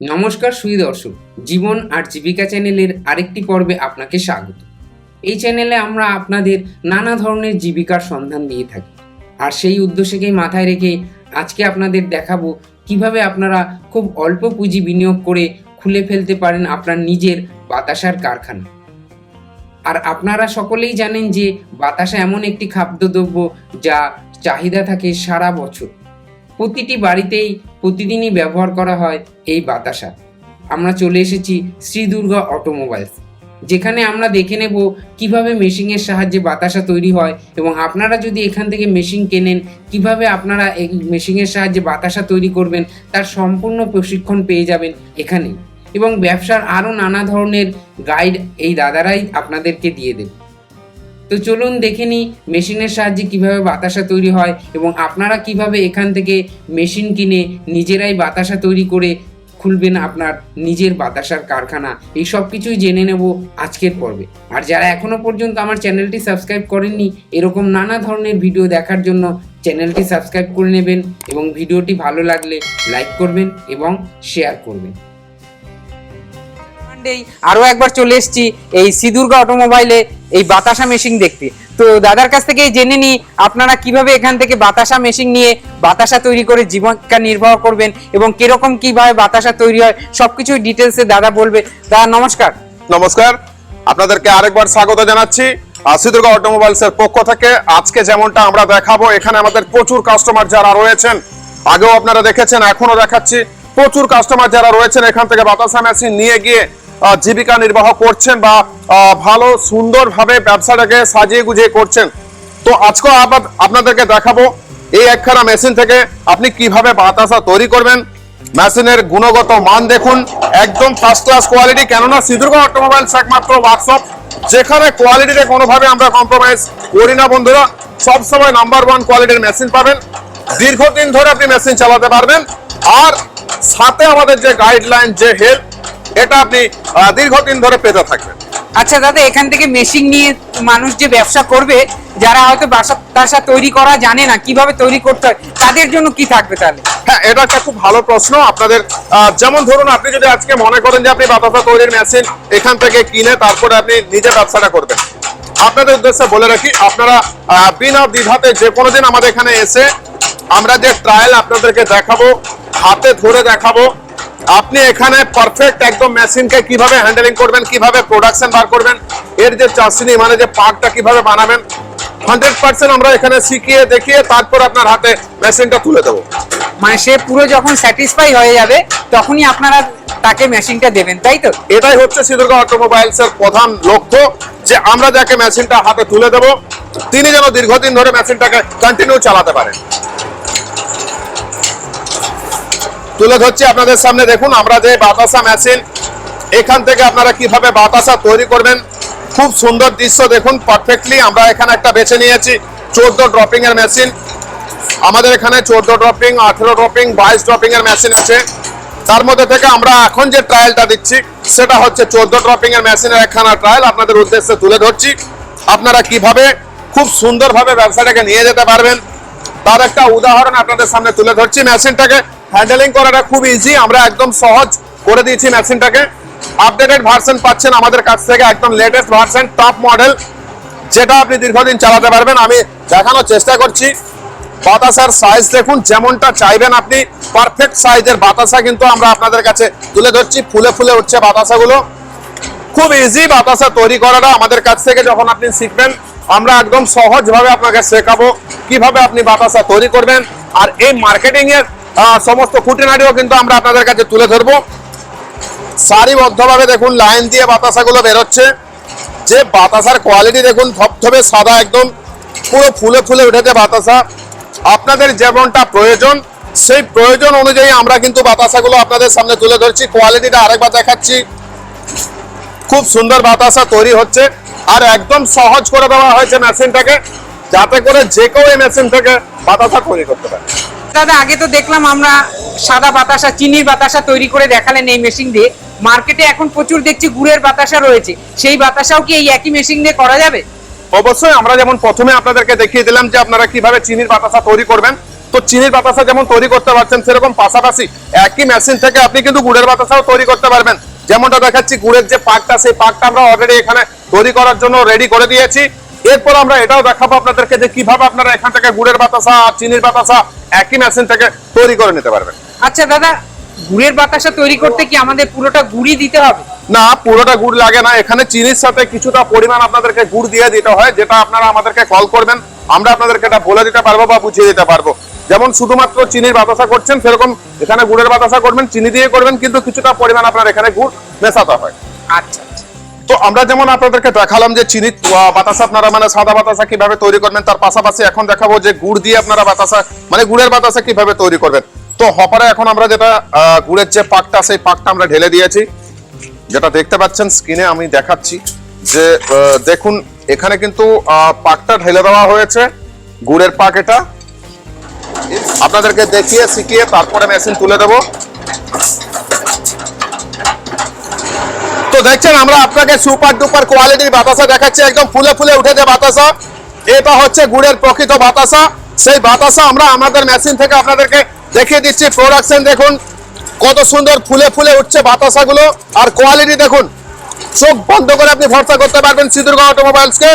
নমস্কার সুই দর্শক, জীবন আর জীবিকা চ্যানেলের আরেকটি পর্বে আপনাকে স্বাগত। এই চ্যানেলে আমরা আপনাদের নানা ধরনের জীবিকার সন্ধান দিয়ে থাকি। আর সেই উদ্দেশ্যকেই মাথায় রেখে আজকে আপনাদের দেখাবো কীভাবে আপনারা খুব অল্প পুঁজি বিনিয়োগ করে খুলে ফেলতে পারেন আপনার নিজের বাতাসার কারখানা। আর আপনারা সকলেই জানেন যে বাতাসা এমন একটি খাদ্যদ্রব্য যা চাহিদা থাকে সারা বছর। প্রতিটি বাড়িতেই প্রতিদিনই ব্যবহার করা হয় এই বাতাসা। আমরা চলে এসেছি শ্রী দুর্গা অটোমোবাইলস, যেখানে আমরা দেখে নেব কীভাবে মেশিনের সাহায্যে বাতাসা তৈরি হয় এবং আপনারা যদি এখান থেকে মেশিন কেনেন, কীভাবে আপনারা এই মেশিনের সাহায্যে বাতাসা তৈরি করবেন, তার সম্পূর্ণ প্রশিক্ষণ পেয়ে যাবেন এখানেই। এবং ব্যবসার আরও নানা ধরনের গাইড এই দাদারাই আপনাদেরকে দিয়ে দেবে। তো চলুন দেখে নিই মেশিনের সাহায্যে কীভাবে বাতাসা তৈরি হয় এবং আপনারা কীভাবে এখান থেকে মেশিন কিনে নিজেরাই বাতাসা তৈরি করে খুলবেন আপনার নিজের বাতাসার কারখানা। এই সব কিছুই জেনে নেব আজকের পর্বে। আর যারা এখনও পর্যন্ত আমার চ্যানেলটি সাবস্ক্রাইব করেননি, এরকম নানা ধরনের ভিডিও দেখার জন্য চ্যানেলটি সাবস্ক্রাইব করে নেবেন এবং ভিডিওটি ভালো লাগলে লাইক করবেন এবং শেয়ার করবেন। মানডেই আরও একবার চলে এসেছি এই সিদুর্গা অটোমোবাইলে এই বাতাসা মেশিন দেখতে। তো দাদার কাছ থেকে জেনে নিই আপনারা কীভাবে এখান থেকে বাতাসা মেশিন নিয়ে বাতাসা তৈরি করে জীবিকা নির্বাহ করবেন এবং কীরকম কীভাবে বাতাসা তৈরি হয় সবকিছু ডিটেলসে দাদা বলবে। দাদা নমস্কার। নমস্কার। আপনাদেরকে আরেকবার স্বাগত জানাচ্ছি সিদুর্গা অটোমোবাইলস এর পক্ষ থেকে। আজকে যেমনটা আমরা দেখাবো, এখানে আমাদের প্রচুর কাস্টমার যারা রয়েছেন, আগেও আপনারা দেখেছেন এখনও দেখাচ্ছি, প্রচুর কাস্টমার যারা রয়েছেন এখান থেকে বাতাসা মেশিন নিয়ে গিয়ে জীবিকা নির্বাহ করছেন বা ভালো, সুন্দরভাবে ব্যবসাটাকে সাজিয়ে গুজিয়ে করছেন। তো আজকে আবার আপনাদেরকে দেখাবো, এই একখানা মেশিন থেকে আপনি কীভাবে বাতাসা তৈরি করবেন। মেশিনের গুণগত মান দেখুন, একদম ফার্স্ট ক্লাস কোয়ালিটি কেননা সিদুর্গা অটোমোবাইলস একমাত্র ওয়ার্কশপ যেখানে কোয়ালিটিতে কোনোভাবে আমরা কম্প্রোমাইজ করি না বন্ধুরা। সবসময় নাম্বার ওয়ান কোয়ালিটির মেশিন পাবেন। দীর্ঘদিন ধরে আপনি মেশিন চালাতে পারবেন। আর সাথে আমাদের যে গাইডলাইন যে হেল্প এটা আপনি দীর্ঘদিন ধরে পেতে থাকবেন আচ্ছা দাদা এখান থেকে মেশিন নিয়ে মানুষ যে ব্যবসা করবে যারা হয়তো বাসা বাসা তৈরি করা জানে না কীভাবে তৈরি করতে হয় তাদের জন্য কি থাকবে তাহলে? হ্যাঁ এটা একটা খুব ভালো প্রশ্ন। আপনাদের যেমন ধরুন আপনি যদি আজকে মনে করেন যে আপনি বাতাসা তৈরির মেশিন এখান থেকে কিনে তারপরে আপনি নিজে ব্যবসাটা করবেন। আপনাদের উদ্দেশ্যে বলে রাখি আপনারা বিনা দ্বিধাতে যে কোনো দিন আমাদের এখানে এসে আমরা যে ট্রায়াল আপনাদেরকে দেখাবো হাতে ধরে দেখাবো আপনি এখানে পারফেক্ট একদম মেশিনকে কীভাবে হ্যান্ডেলিং করবেন কীভাবে প্রোডাকশন বার করবেন এর যে চাষনি মানে যে পার্টটা কীভাবে বানাবেন হান্ড্রেড পার্সেন্ট আমরা এখানে শিখিয়ে দেখিয়ে তারপর আপনার হাতে মেশিনটা তুলে দেবো। মানে সে পুরো যখন স্যাটিসফাই হয়ে যাবে তখনই আপনারা তাকে মেশিনটা দেবেন তাই তো? এটাই হচ্ছে সিদুর্গা অটোমোবাইলস এর প্রধান লক্ষ্য যে আমরা যাকে মেশিনটা হাতে তুলে দেব তিনি যেন দীর্ঘদিন ধরে মেশিনটাকে কন্টিনিউ চালাতে পারেন। তুলে ধরছি আপনাদের সামনে। দেখুন, আমরা যে বাতাসা মেশিন এখান থেকে আপনারা কীভাবে বাতাসা তৈরি করবেন, খুব সুন্দর দৃশ্য দেখুন পারফেক্টলি আমরা এখানে একটা বেছে নিয়েছি, চোদ্দ ড্রপিং এর মেশিন আমাদের এখানে চোদ্দ ড্রপিং আঠেরো ড্রপিং বাইশ ড্রপিং এর মেশিন আছে। তার মধ্যে থেকে আমরা এখন যে ট্রায়ালটা দিচ্ছি, সেটা হচ্ছে চোদ্দ ড্রপিং এর মেশিনের একখানা ট্রায়াল আপনাদের উদ্দেশ্যে তুলে ধরছি। আপনারা কীভাবে খুব সুন্দরভাবে ব্যবসাটাকে নিয়ে যেতে পারবেন, তার একটা উদাহরণ আপনাদের সামনে তুলে ধরছি মেশিনটাকে হ্যান্ডেলিং করাটা খুব ইজি আমরা একদম সহজ করে দিয়েছি মেশিনটাকে আপডেটেড ভার্সন পাচ্ছেন আমাদের কাছ থেকে একদম লেটেস্ট ভার্সন টপ মডেল যেটা আপনি দীর্ঘদিন চালাতে পারবেন। আমি দেখানোর চেষ্টা করছি। বাতাসার সাইজ দেখুন যেমনটা চাইবেন আপনি পারফেক্ট সাইজের বাতাসা কিন্তু আমরা আপনাদের কাছে তুলে ধরছি। ফুলে ফুলে উঠছে বাতাসাগুলো। খুব ইজি বাতাসা তৈরি করাটা আমাদের কাছ থেকে যখন আপনি শিখবেন আমরা একদম সহজভাবে আপনাকে শেখাবো কীভাবে আপনি বাতাসা তৈরি করবেন। আর এই মার্কেটিং এর আহ, সমস্ত খুঁটিনাটিও কিন্তু আমরা আপনাদের কাছে তুলে ধরবো। সারিবদ্ধভাবে দেখুন, লাইন দিয়ে বাতাসাগুলো বেরোচ্ছে। যে বাতাসার কোয়ালিটি দেখুন, ধপধপে সাদা একদম। পুরো ফুলে ফুলে উঠেছে বাতাসা। আপনাদের যেমনটা প্রয়োজন, সেই প্রয়োজন অনুযায়ী আমরা কিন্তু বাতাসাগুলো আপনাদের সামনে তুলে ধরছি। কোয়ালিটিটা আরেকবার দেখাচ্ছি। খুব সুন্দর বাতাসা তৈরি হচ্ছে। আর একদম সহজ করে দেওয়া হয়েছে মেশিনটাকে যাতে করে যে কেউ এই মেশিন থেকে বাতাসা তৈরি করতে পারে। দাদা, আগে তো দেখলাম আমরা সাদা বাতাসা, চিনির বাতাসা তৈরি করে দেখালেন এই মেশিন দিয়ে। মার্কেটে এখন প্রচুর দেখছি গুড়ের বাতাসা রয়েছে। সেই বাতাসাও কি এই একই মেশিন দিয়ে করা যাবে? অবশ্যই, আমরা যেমন প্রথমে আপনাদেরকে দেখিয়ে দিলাম যে আপনারা কীভাবে চিনির বাতাসা তৈরি করবেন। তো চিনির বাতাসা যেমন তৈরি করতে পারছেন, সেরকম পাশাপাশি একই মেশিন থেকে আপনি কিন্তু গুড়ের বাতাসাও তৈরি করতে পারবেন। যেমনটা দেখাচ্ছি, গুড়ের যে পাকটা, সেই পাকটা আমরা অলরেডি এখানে তৈরি করার জন্য রেডি করে দিয়েছি। এরপর আমরা এটাও দেখাবো আপনাদেরকে যে কীভাবে আপনারা এখান থেকে গুড়ের বাতাসা আর চিনির বাতাসা একই মেশিন থেকে তৈরি করে নিতে পারবেন। আচ্ছা দাদা গুড়ের বাতাসা তৈরি করতে কি আমাদের পুরোটা গুড়ই দিতে হবে? না পুরোটা গুড় লাগে না। এখানে চিনির সাথে কিছুটা পরিমাণ আপনাদেরকে গুড় দিয়ে দিতে হয় যেটা আপনারা আমাদেরকে কল করবেন। আমরা আপনাদেরকে এটা বলে দিতে পারব বা বুঝিয়ে দিতে পারব। যেমন শুধুমাত্র চিনির বাতাসা করছেন সেরকম এখানে গুড়ের বাতাসা করবেন চিনি দিয়ে করবেন কিন্তু কিছুটা পরিমাণ আপনার এখানে গুড় মেশাতে হয়। আচ্ছা। আমরা যেমন আপনাদেরকে দেখালাম যে চিনি বাতাসা আপনারা মানে সাদা বাতাসা কীভাবে তৈরি করবেন, তার পাশাপাশি এখন দেখাবো যে গুড় দিয়ে আপনারা বাতাসা মানে গুড়ের বাতাসা কীভাবে তৈরি করবেন। তো হপারে এখন আমরা যেটা গুড়ের যে পাকটা, সেই পাকটা আমরা ঢেলে দিয়েছি। যেটা দেখতে পাচ্ছেন স্ক্রিনে আমি দেখাচ্ছি যে দেখুন, এখানে কিন্তু পাকটা ঢেলে দেওয়া হয়েছে, গুড়ের পাক এটা। আপনাদেরকে দেখিয়ে, শিখিয়ে তারপরে মেশিন তুলে দেবো। তো দেখছেন, আমরা আপনাকে সুপার ডুপার কোয়ালিটির বাতাসা দেখাচ্ছি। একদম ফুলে ফুলে উঠেছে বাতাসা। এটা হচ্ছে গুড়ের প্রকৃত বাতাসা। সেই বাতাসা আমরা আমাদের মেশিন থেকে আপনাদেরকে দেখিয়ে দিচ্ছি। প্রোডাকশন দেখুন, কত সুন্দর ফুলে ফুলে উঠছে বাতাসাগুলো। আর কোয়ালিটি দেখুন, চোখ বন্ধ করে আপনি ভরসা করতে পারবেন সিঁদুরগাঁও অটোমোবাইলসকে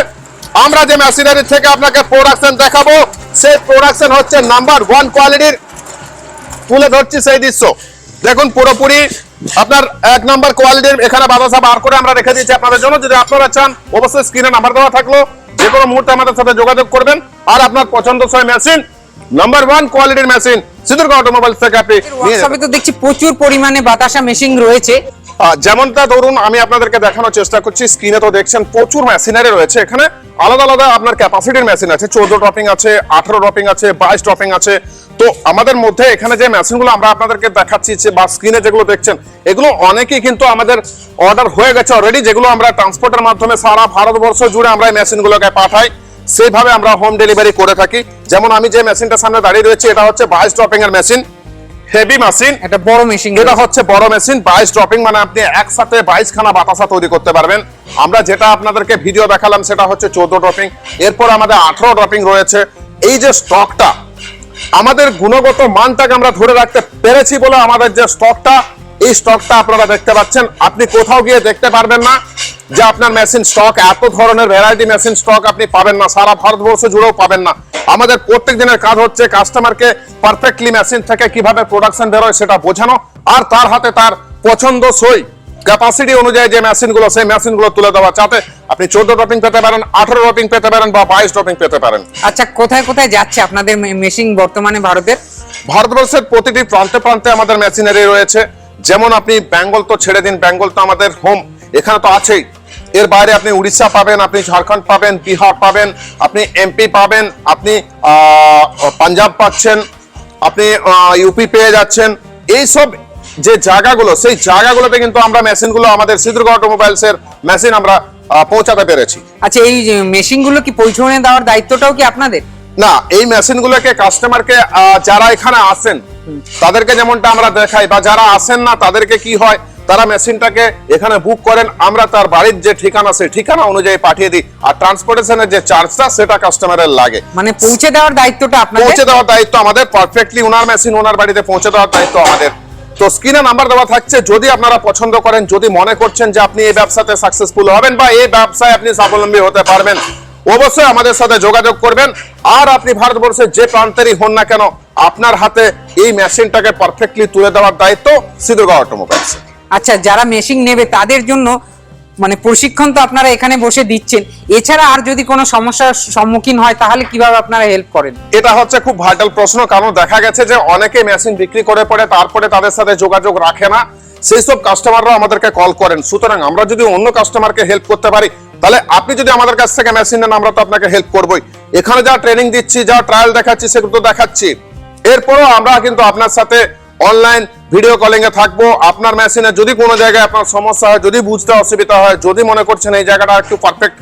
আমরা যে মেশিনারি থেকে আপনাকে প্রোডাকশন দেখাবো, সেই প্রোডাকশন হচ্ছে নাম্বার ওয়ান কোয়ালিটির তুলে ধরছি সেই দৃশ্য। দেখুন পুরোপুরি আপনার এক নাম্বার কোয়ালিটির এখানে বাতাসা বার করে আমরা রেখে দিয়েছি আপনাদের জন্য। যদি আপনারা চান, অবশ্যই স্ক্রিনে নাম্বার দেওয়া থাকল। যে কোনো মুহূর্তে আমাদের সাথে যোগাযোগ করবেন। আর আপনার পছন্দসই মেশিন, নাম্বার ওয়ান কোয়ালিটির মেশিন সিদ্ধুর অটোমোবাইলস থেকে আপনি দেখছি প্রচুর পরিমাণে বাতাসা মেশিন রয়েছে। যেমনটা ধরুন আমি আপনাদেরকে দেখানোর চেষ্টা করছি স্ক্রিনে তো দেখছেন প্রচুর মেশিনারি রয়েছে এখানে। আলাদা আলাদা আপনার ক্যাপাসিটির মেশিন আছে, চোদ্দ ড্রপিং আছে, আঠারো ড্রপিং আছে, বাইশ ড্রপিং আছে। তো আমাদের মধ্যে এখানে যে মেশিনগুলো আমরা আপনাদেরকে দেখাচ্ছি বা স্ক্রিনে যেগুলো দেখছেন, এগুলো অনেকেই কিন্তু আমাদের অর্ডার হয়ে গেছে অলরেডি যেগুলো আমরা ট্রান্সপোর্টের মাধ্যমে সারা ভারতবর্ষ জুড়ে আমরা এই মেশিনগুলোকে পাঠাই। সেইভাবে আমরা হোম ডেলিভারি করে থাকি। যেমন আমি যে মেশিনটার সামনে দাঁড়িয়ে রয়েছি, এটা হচ্ছে বাইশ ড্রপিং এর মেশিন হেভি মেশিন একটা বড় মেশিন এটা হচ্ছে বড় মেশিন বাইশ ড্রপিং মানে আপনি একসাথে বাইশ খানা বাতাসা তৈরি করতে পারবেন। আমরা যেটা আপনাদেরকে ভিডিও দেখালাম সেটা হচ্ছে চোদ্দ ড্রপিং এরপর আমাদের আঠারো ড্রপিং রয়েছে। এই যে স্টকটা আমাদের গুণগত মানটাকে আমরা ধরে রাখতে পেরেছি বলে আমাদের যে স্টকটা এই স্টকটা আপনারা দেখতে পাচ্ছেন। আপনি কোথাও গিয়ে দেখতে পারবেন না যে আপনার মেশিন স্টক এত ধরনের ভ্যারাইটি মেশিন স্টক আপনি পাবেন না। সারা ভারতবর্ষ জুড়েও পাবেন না। আমাদের প্রত্যেক দিনের কাজ হচ্ছে কাস্টমারকে পারফেক্টলি মেশিন থেকে কীভাবে প্রোডাকশন বেরোয় সেটা বোঝানো আর তার হাতে তার পছন্দ সই। ক্যাপাসিটি অনুযায়ী যে মেশিনগুলো সেই মেশিনগুলো তুলে দেওয়া। যাতে আপনি চোদ্দ ড্রপিং পেতে পারেন আঠারো ড্রপিং পেতে পারেন বা বাইশ ড্রপিং পেতে পারেন। আচ্ছা কোথায় কোথায় যাচ্ছে আপনাদের মেশিন বর্তমানে ভারতের? ভারতবর্ষের প্রতিটি প্রান্তে প্রান্তে আমাদের মেশিনারি রয়েছে। যেমন আপনি বেঙ্গল তো ছেড়ে দিন বেঙ্গল তো আমাদের হোম এখানে তো আছেই। এর বাইরে আপনি উড়িষ্যা পাবেন আপনি ঝাড়খণ্ড পাবেন বিহার পাবেন আপনি এমপি পাবেন আপনি পাঞ্জাব পাচ্ছেন আপনি ইউপি পেয়ে যাচ্ছেন। এইসব যে জায়গাগুলো সেই জায়গাগুলোতে কিন্তু আমরা মেশিনগুলো আমাদের সিদ্ধুর্গ অটোমোবাইলস এর মেশিন আমরা পৌঁছাতে পেরেছি। আচ্ছা এই মেশিনগুলো কি পৌঁছনে দেওয়ার দায়িত্বটাও কি আপনাদের? না এই মেশিনগুলোকে কাস্টমারকে যারা এখানে আসেন তাদেরকে যেমনটা আমরা দেখাই বা যারা আসেন না তাদেরকে কি হয় তারা মেশিনটাকে এখানে বুক করেন আমরা তার বাড়ির যে ঠিকানা সেই ঠিকানা অনুযায়ী পাঠিয়ে দিই। আর ট্রান্সপোর্টেশনের যে চার্জটা সেটা কাস্টমারের লাগে। মানে পৌঁছে দেওয়ার দায়িত্বটা আপনাদের? পৌঁছে দেওয়ার দায়িত্ব আমাদের। পারফেক্টলি ওনার মেশিন ওনার বাড়িতে পৌঁছে দেওয়ার দায়িত্ব আমাদের। তো স্ক্রিনে নাম্বার দেওয়া থাকছে। যদি আপনারা পছন্দ করেন যদি মনে করছেন যে আপনি এই ব্যবসাতে সাকসেসফুল হবেন বা এই ব্যবসায় আপনি স্বাবলম্বী হতে পারবেন অবশ্যই আমাদের সাথে যোগাযোগ করবেন। আর আপনি ভারতবর্ষের যে প্রান্তেরই হন না কেন আপনার হাতে এই মেশিনটাকে পারফেক্টলি তুলে দেওয়ার দায়িত্ব সিদ্ধুগা অটোমোবাইলস আচ্ছা যারা মেশিন নেবে তাদের জন্য মানে প্রশিক্ষণ তো আপনারা এখানে বসে দিচ্ছেন। এছাড়া আর যদি কোনো সমস্যার সম্মুখীন হয়, তাহলে কীভাবে আপনারা হেল্প করেন? এটা হচ্ছে খুব ভাইটাল প্রশ্ন, কারণ দেখা গেছে যে অনেকে মেশিন বিক্রি করে পরে তারপরে তাদের সাথে যোগাযোগ রাখে না। সেই সব কাস্টমাররা আমাদেরকে কল করেন। সুতরাং আমরা যদি অন্য কাস্টমারকে হেল্প করতে পারি, তাহলে আপনি যদি আমাদের কাছ থেকে মেশিন নেন, আমরা তো আপনাকে হেল্প করবোই। এখানে যা ট্রেনিং দিচ্ছি, যা ট্রায়াল দেখাচ্ছি, সেগুলো তো দেখাচ্ছি। এরপরও আমরা কিন্তু আপনার সাথে অনলাইন ভিডিও কলিংয়ে থাকব। আপনার মেশিনে যদি কোনো জায়গায় আপনার সমস্যা হয়, যদি বুঝতে অসুবিধা হয়, যদি মনে করছেন এই জায়গাটা একটু পারফেক্ট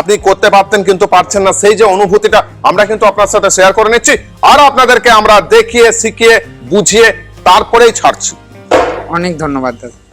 আপনি করতে পারতেন কিন্তু পারছেন না, সেই যে অনুভূতিটা আমরা কিন্তু আপনার সাথে শেয়ার করে নিচ্ছি আর আপনাদেরকে আমরা দেখিয়ে, শিখিয়ে, বুঝিয়ে তারপরেই ছাড়ছি। অনেক ধন্যবাদ দাদা।